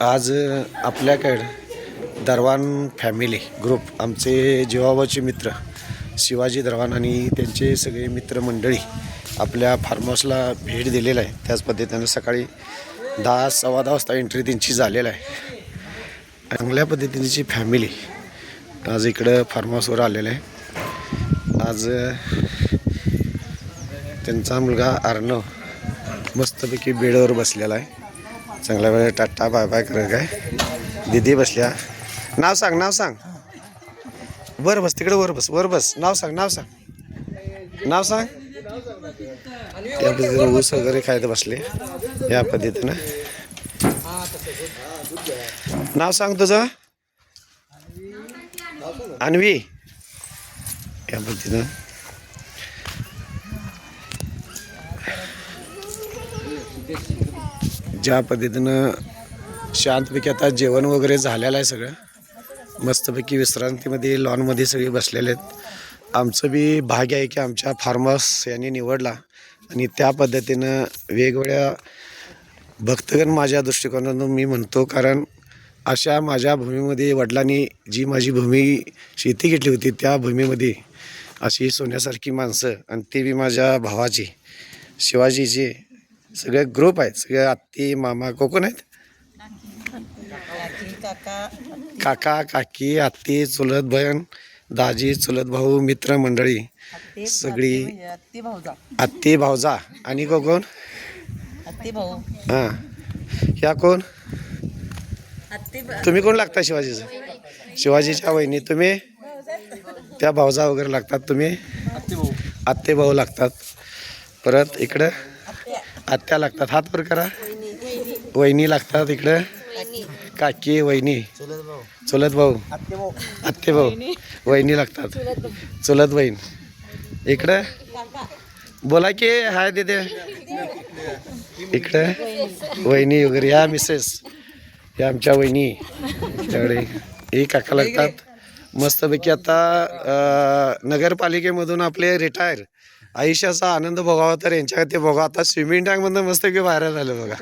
आज आपल्याकडं दरवान family group आमचे जीवाबाचे मित्र शिवाजी दरवान आणि त्यांचे सगळे मित्रमंडळी आपल्या फार्म हाऊसला भेट दिलेलं आहे. त्याच पद्धतीनं सकाळी दहा सव्वा दहा वाजता एंट्री त्यांची झालेला आहे. चांगल्या पद्धतीची फॅमिली आज इकडं फार्म हाऊसवर आलेलं आहे. आज त्यांचा मुलगा अर्णव मस्तपैकी बेडवर बसलेला आहे. चांगल्या वेळ टाटा बाय बाय करत काय? दिदी बसल्या. नाव सांग नाव सांग. वर बस तिकडे वर बस वर बस. नाव सांग नाव सांग. नाव सांग. या पद्धतीनं ऊस वगैरे खायला बसले. या पद्धतीनं. नाव सांग तुझं. अन्वी. या पद्धतीनं. ज्या पद्धतीनं शांतपैकी आता जेवण वगैरे झालेलं आहे सगळं मस्तपैकी विश्रांतीमध्ये लॉनमध्ये सगळे बसलेले आहेत. आमचं बी भाग्य आहे की आमच्या फार्म हाऊस यांनी निवडला आणि त्या पद्धतीनं वेगवेगळ्या भक्तगण माझ्या दृष्टिकोनातून मी म्हणतो कारण अशा माझ्या भूमीमध्ये वडिलांनी जी माझी भूमी शेती घेतली होती त्या भूमीमध्ये अशी सोन्यासारखी माणसं आणि ती बी माझ्या भावाची शिवाजीचे सगळे ग्रुप आहेत सगळे आत्ती मामा कोकण आहेत. काका काकी आत्ती चुलत बहीण दाजी चुलत भाऊ मित्रमंडळी मंडळी सगळी- आत्ती भाऊजा आत्ती भावजा आणि कोण हां. ह्या कोण? तुम्ही कोण लागता शिवाजीचं? शिवाजीच्या वहिनी तुम्ही? त्या भावजा वगैरे लागतात तुम्ही? आत्ते भाऊ लागतात. परत इकडं? आत्या लागतात. हात वर करा. वहिनी लागतात इकडं. काकी वहिनी. चुलत भाऊ. आत्ते भाऊ. वहिनी लागतात. चुलत बहीण. इकडं. बोला की हाय दिदे. इकडं. वहिनी वगैरे. या मिसेस या आमच्या वहिनी. त्याकडे. हे काका लागतात. मस्तपैकी आता नगरपालिकेमधून आपले रिटायर आयुष्याचा आनंद भोगावा तर यांच्या ते बघा आता स्विमिंग टँकमधून मस्तपैकी बाहेर झालं बघा.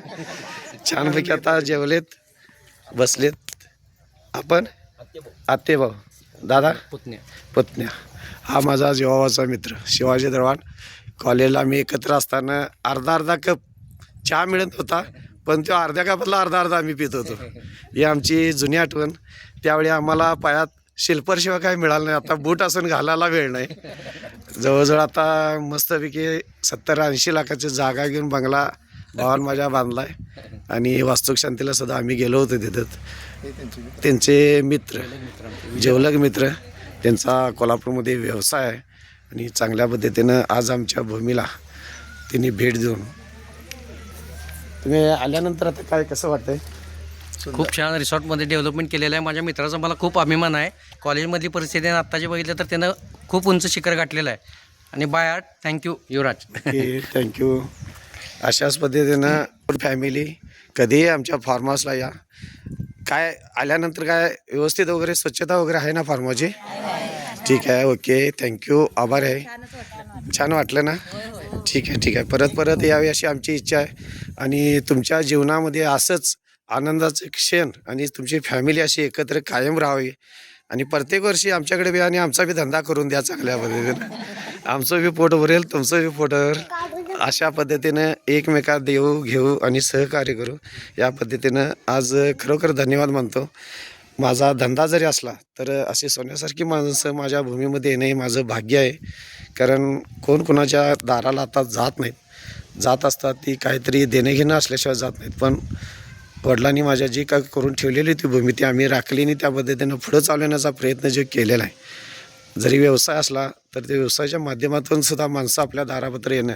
छानपैकी आता जेवलेत बसलेत. आपण? आत्ते भाऊ. दादा? पुतण्या. पत्न्या हा माझा जीवावाचा मित्र शिवाजी दरवान कॉलेजला आम्ही एकत्र असताना अर्धा अर्धा कप चहा मिळत होता पण तो अर्ध्या कपातला अर्धा अर्धा आम्ही पित होतो. ही आमची जुनी आठवण. त्यावेळी आम्हाला पायात शिल्परशिवाय काय मिळालं नाही. आता बूट असून घालायला वेळ नाही. जवळजवळ आता मस्तपैकी सत्तर ऐंशी लाखाची जागा घेऊन बंगला भावान माझ्या बांधलाय. आणि वास्तुकशांतीला सुद्धा आम्ही गेलो होतो तिथं. त्यांचे मित्र जेवलग मित्र त्यांचा कोल्हापूरमध्ये व्यवसाय आहे. आणि चांगल्या पद्धतीनं आज आमच्या भूमीला त्यांनी भेट देऊन. तुम्ही आल्यानंतर आता काय कसं वाटतंय? खूप छान रिसॉर्टमध्ये डेव्हलपमेंट केलेलं आहे. माझ्या मित्राचा मला खूप अभिमान आहे. कॉलेजमधली परिस्थिती आत्ताचे बघितलं तर त्यानं खूप उंच शिखर गाठलेलं आहे. आणि by art thank you Yuvraj. Thank you अशाच पद्धतीनं फॅमिली कधीही आमच्या फार्म हाऊसला या. काय आल्यानंतर काय व्यवस्थित वगैरे स्वच्छता वगैरे आहे ना फार्म हाऊसची ठीक आहे ओके थँक्यू आभार आहे. छान वाटलं ना? ठीक आहे ठीक आहे. परत परत यावी अशी आमची इच्छा आहे. आणि तुमच्या जीवनामध्ये असंच आनंदाचे क्षण आणि तुमची फॅमिली अशी एकत्र कायम राहावी. आणि प्रत्येक वर्षी आमच्याकडे बी आणि आमचा बी धंदा करून द्या चांगल्या पद्धतीनं. आमचं बी पोट भरेल तुमचं बी पोट भरेल. अशा पद्धतीनं एकमेकात देऊ घेऊ आणि सहकार्य करू. या पद्धतीनं आज खरोखर धन्यवाद मानतो. माझा धंदा जरी असला तर अशी सोन्यासारखी माणसं माझ्या भूमीमध्ये येणं हे माझं भाग्य आहे. कारण कोण कोणाच्या दाराला आता जात नाहीत. जात असतात ती काहीतरी देणेघेणं असल्याशिवाय जात नाहीत. पण वडिलांनी माझ्या जी का करून ठेवलेली ती भूमी ती आम्ही राखली आणि त्या पद्धतीनं पुढं चालवण्याचा प्रयत्न जे केलेला आहे. जरी व्यवसाय असला तर ते व्यवसायाच्या माध्यमातून सुद्धा माणसं आपल्या दारापत्र येणं.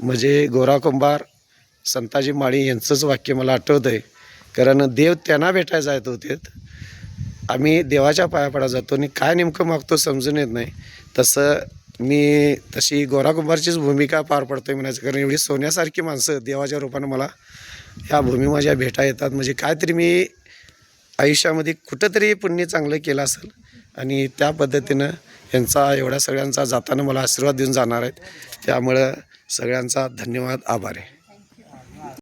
म्हणजे गोरा कुंभार संताजी माळी यांचंच वाक्य मला आठवतं आहे कारण देव त्यांना भेटायला जात होते. आम्ही देवाच्या पाया पडा जातो आणि काय नेमकं मागतो समजून येत नाही. तसं मी तशी गोरा कुंभारचीच भूमिका पार पडतो आहे म्हणायचं कारण एवढी सोन्यासारखी माणसं देवाच्या रूपानं मला ह्या भूमी माझ्या भेटा येतात. म्हणजे काहीतरी मी आयुष्यामध्ये कुठंतरी पुण्य चांगलं केलं असेल. आणि त्या पद्धतीनं यांचा एवढ्या सगळ्यांचा जाताना मला आशीर्वाद देऊन जाणार आहेत. त्यामुळं सगळ्यांचा धन्यवाद आभार आहे.